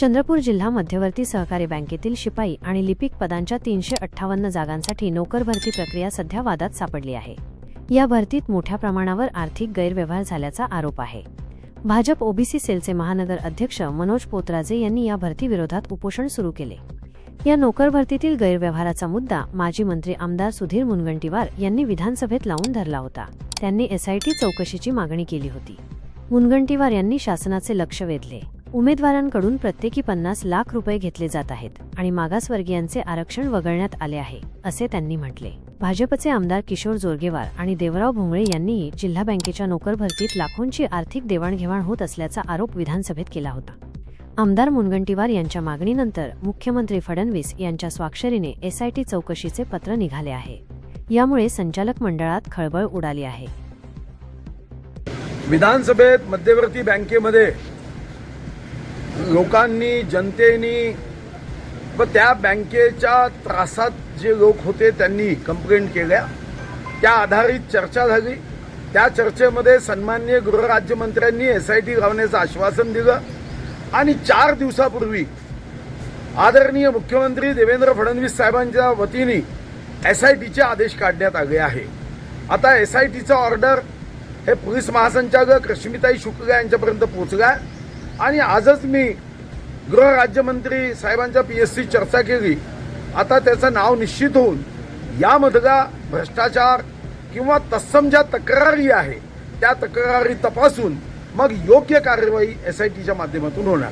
चंद्रपूर जिल्हा मध्यवर्ती सहकारी बँकेतील शिपाई आणि लिपिक पदांच्या तीनशे अठ्ठावन्न जागांसाठी नोकर भरती प्रक्रिया सध्या वादात सापडली आहे. या भरतीत मोठ्या प्रमाणावर आर्थिक गैरव्यवहार झाल्याचा आरोप आहे. भाजप ओबीसी सेलचे महानगर अध्यक्ष मनोज पोतराजे यांनी या भरतीविरोधात उपोषण सुरू केले. या नोकर भरतीतील गैरव्यवहाराचा मुद्दा माजी मंत्री आमदार सुधीर मुनगंटीवार यांनी विधानसभेत लावून धरला होता. त्यांनी एसआयटी चौकशीची मागणी केली होती. मुनगंटीवार यांनी शासनाचे लक्ष वेधले. उमेदवारांकडून प्रत्येकी पन्नास लाख रुपये घेतले जात आहेत आणि मागासवर्गीयांचे आरक्षण वगळण्यात आले आहे असे त्यांनी म्हटले. भाजपचे आमदार किशोर जोरगेवार आणि देवराव भोंगळे यांनीही जिल्हा बँकेच्या नोकर भरतीत लाखोंची आर्थिक देवाणघेवाण होत असल्याचा आरोप विधानसभेत केला होता. आमदार मुनगंटीवार यांच्या मागणीनंतर मुख्यमंत्री फडणवीस यांच्या स्वाक्षरीने एसआयटी चौकशीचे पत्र निघाले आहे. यामुळे संचालक मंडळात खळबळ उडाली आहे. विधानसभेत मध्यवर्ती बँकेमध्ये लोकांनी जनतेनी व त्या बँकेच्या त्रासात जे लोक होते त्यांनी कंप्लेंट केल्या. त्या आधारित चर्चा झाली. त्या चर्चेमध्ये सन्माननीय गृहराज्यमंत्र्यांनी एस आय टी लावण्याचं आश्वासन दिलं. आणि चार दिवसापूर्वी आदरणीय मुख्यमंत्री देवेंद्र फडणवीस साहेबांच्या वतीने एस आय टीचे आदेश काढण्यात आले आहे. आता एस आय टीचा ऑर्डर हे पोलीस महासंचालक रश्मिताई शुक्ला यांच्यापर्यंत पोहोचला आणि आजच मी गृहराज्यमंत्री साहेबांच्या पी एस सी चर्चा केली. आता त्याचं नाव निश्चित होऊन यामधला भ्रष्टाचार किंवा तत्सम ज्या तक्रारी आहे त्या तक्रारी तपासून मग योग्य कार्यवाही एस आय टीच्या माध्यमातून होणार.